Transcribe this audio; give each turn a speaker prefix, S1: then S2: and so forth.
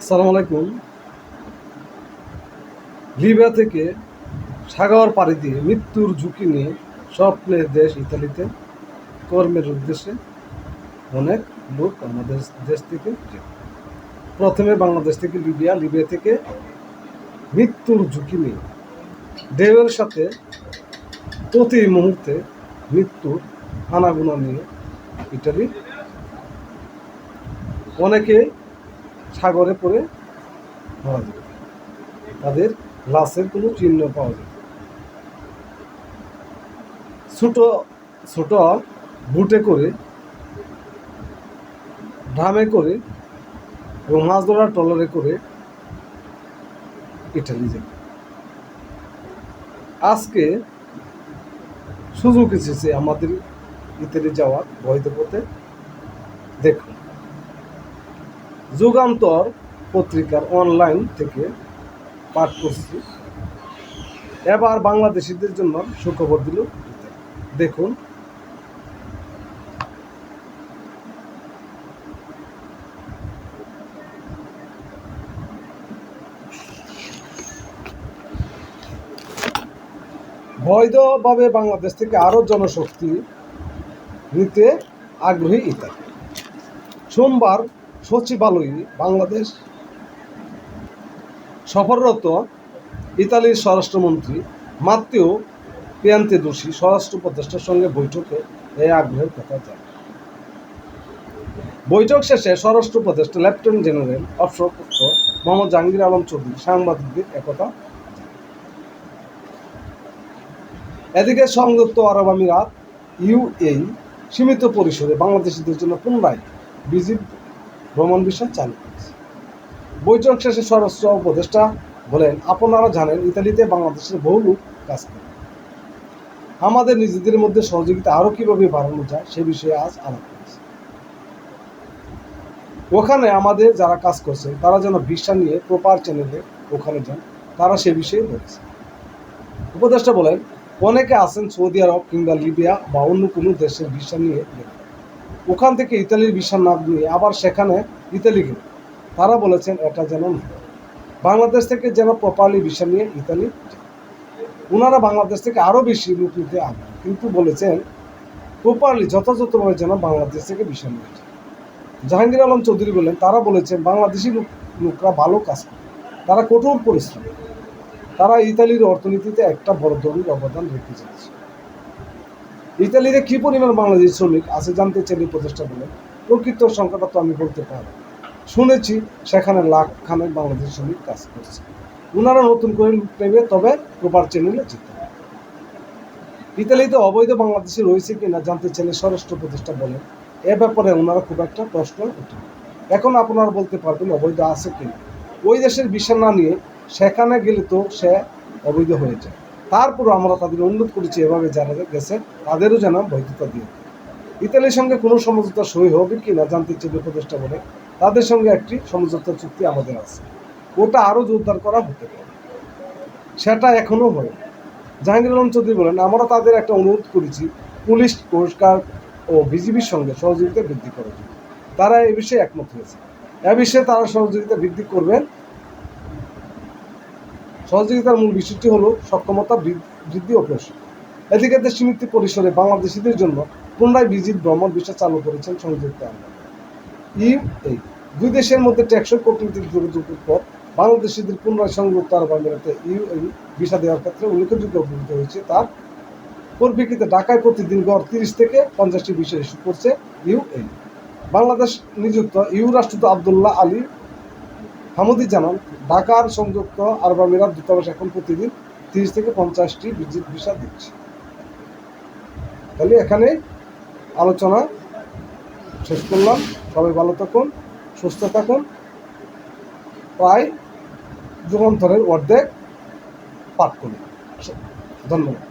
S1: আসসালামু আলাইকুম। লিবিয়া থেকে সাগর পাড়ি দিয়ে মৃত্যুর ঝুঁকি নিয়ে স্বপ্নের দেশ ইতালিতে। কর্মের উদ্দেশ্যে অনেক লোক আমাদের দেশ থেকে প্রথমে বাংলাদেশ থেকে লিবিয়া লিবিয়া থেকে মৃত্যুর ঝুঁকি নিয়ে। ঢেউয়ের সাথে প্রতি মুহূর্তে মৃত্যুর আনাগুনা নিয়ে ইটালি অনেকে সাগরে পড়ে মারা যেত তাদের লাশের কোনো চিহ্ন পাওয়া যেত ছোট ছোট বুটে করে, ড্রামে করে, এবং মাছ ধরার ট্রলারে করে ইটালি যেত আজকে সুযোগ এসেছে আমাদের ইতালি যাওয়ার, বৈধ পথে দেখুন। যুগান্তর পত্রিকার অনলাইন থেকে পাঠ করছি। এবার বাংলাদেশিদের জন্য সুখবর দিল। দেখুন। বৈধভাবে বাংলাদেশ থেকে আরও জনশক্তি নিতে আগ্রহী ইত্যাদি সোমবার সচিবালয়ে, বাংলাদেশ সফররত ইতালির স্বরাষ্ট্রমন্ত্রী মাত্তেও পিয়ান্তে দোষী স্বরাষ্ট্র উপদেষ্টার সঙ্গে বৈঠকে এই আগ্রহের কথা জানান বৈঠক শেষে স্বরাষ্ট্র উপদেষ্টা, লেফটেন্যান্ট জেনারেল অবসরপ্রাপ্ত মোহাম্মদ জাহাঙ্গীর আলম চৌধুরী সাংবাদিকদের একথা এদিকে সংযুক্ত আরব আমিরাত ইউএই সীমিত পরিসরে বাংলাদেশিদের জন্য পুনরায় ভিজিট ভ্রমণ বিষয় চালু করেছে। বৈঠক শেষে স্বরাষ্ট্র উপদেষ্টা বলেন, আপনারা জানেন, ইতালিতে বাংলাদেশের বহু লোক কাজ করে। আমাদের নিজেদের মধ্যে সহযোগিতা আরও কীভাবে বাড়ানো যায় সে বিষয়ে আজ আলাপ করেছে। ওখানে আমাদের যারা কাজ করছে, তারা যেন ভিসা নিয়ে প্রপার চ্যানেলে ওখানে যান, তারা সে বিষয়ে বলেছে। উপদেষ্টা বলেন, অনেকে আছেন সৌদি আরব কিংবা লিবিয়া বা অন্য কোনো দেশের ভিসা নিয়ে গেলেন। ওখান থেকে ইতালির ভিসা না নিয়ে আবার সেখানে ইতালি গেল। তারা বলেছেন এটা যেন বাংলাদেশ থেকে যেন প্রপারলি ভিসা নিয়ে ইতালি ওনারা বাংলাদেশ থেকে আরও বেশি লোক নিতে আগ্রহী, কিন্তু বলেছেন প্রপারলি, যথাযথভাবে যেন বাংলাদেশ থেকে ভিসা নিয়ে যায়। জাহাঙ্গীর আলম চৌধুরী বলেন, তারা বলেছেন বাংলাদেশি লোক লোকরা ভালো কাজ করে। তারা কঠোর পরিশ্রম তারা ইতালির অর্থনীতিতে একটা বড় ধরনের অবদান রেখে যাচ্ছে। ইতালিতে কি পরিমাণ বাংলাদেশি শ্রমিক আছে জানতে চাইলে প্রচেষ্টা বলেন প্রকৃত সংখ্যাটা তো আমি বলতে পারব না। শুনেছি সেখানে লাখ খানেক বাংলাদেশি শ্রমিক কাজ করছে। ওনারা নতুন করে নেবে, তবে প্রপার চ্যানেলে যেতে হবে। ইতালিতে অবৈধ বাংলাদেশি রয়েছে কিনা জানতে চাইলে স্বরাষ্ট্র প্রতিষ্ঠা বলেন। এ ব্যাপারে ওনারা খুব একটা প্রশ্ন ওঠে এখন আপনারা বলতে পারবেন অবৈধ আছে কিনা। ওই দেশের বিষয় না নিয়ে সেখানে গেলে তো সে অবৈধ হয়ে যায়। তারপরও আমরা তাদের অনুরোধ করেছি, এভাবে যারা গেছে, তাদেরও যেন বৈধতা দিয়ে ইতালির সঙ্গে কোনো সমঝোতা সই হবে কি না জানতে চাইলে উপদেষ্টা বলে তাদের সঙ্গে একটি সমঝোতা চুক্তি আমাদের আছে। ওটা আরও জোরদার করা হতে পারে। সেটা এখনও হয় জাহাঙ্গীর আলম চৌধুরী বলেন, আমরা তাদের একটা অনুরোধ করেছি, পুলিশ কোস্টগার্ড ও বিজিবির সঙ্গে সহযোগিতা বৃদ্ধি করার জন্য। তারা এ বিষয়ে একমত হয়েছে। এ বিষয়ে তারা সহযোগিতা বৃদ্ধি করবেন সহযোগিতার মূল বিষয়টি হল সক্ষমতা বৃদ্ধি ও প্রশিক্ষণ। এদিকে দেশ সীমিত পরিসরে বাংলাদেশিদের জন্য পুনরায় ভিজিট ভ্রমণ বিষয় চালু করেছেন সংযুক্ত আরব ইউ এই দুই দেশের মধ্যে টেকসই কূটনৈতিক যোগাযোগের পর বাংলাদেশিদের পুনরায় সংযুক্ত আরব আমিরাতে ইউ এই ভিসা দেওয়ার ক্ষেত্রে উল্লেখযোগ্য অগ্রগতি হয়েছে। তার পরিপ্রেক্ষিতে ঢাকায় প্রতিদিন গড় তিরিশ থেকে পঞ্চাশটি বিষয় ইস্যু করছে ইউ বাংলাদেশ নিযুক্ত ইউ রাষ্ট্রদূত আবদুল্লাহ আলী হামুদি জানান, ঢাকার সংযুক্ত আরব আমিরাত দূতাবাস এখন প্রতিদিন তিরিশ থেকে পঞ্চাশটি ভিজিট ভিসা দিচ্ছে। তাহলে এখানে আলোচনা শেষ করলাম। সবাই ভালো থাকুন, সুস্থ থাকুন। প্রায় যুগান্তরের অর্ধেক পাঠ করুন ধন্যবাদ।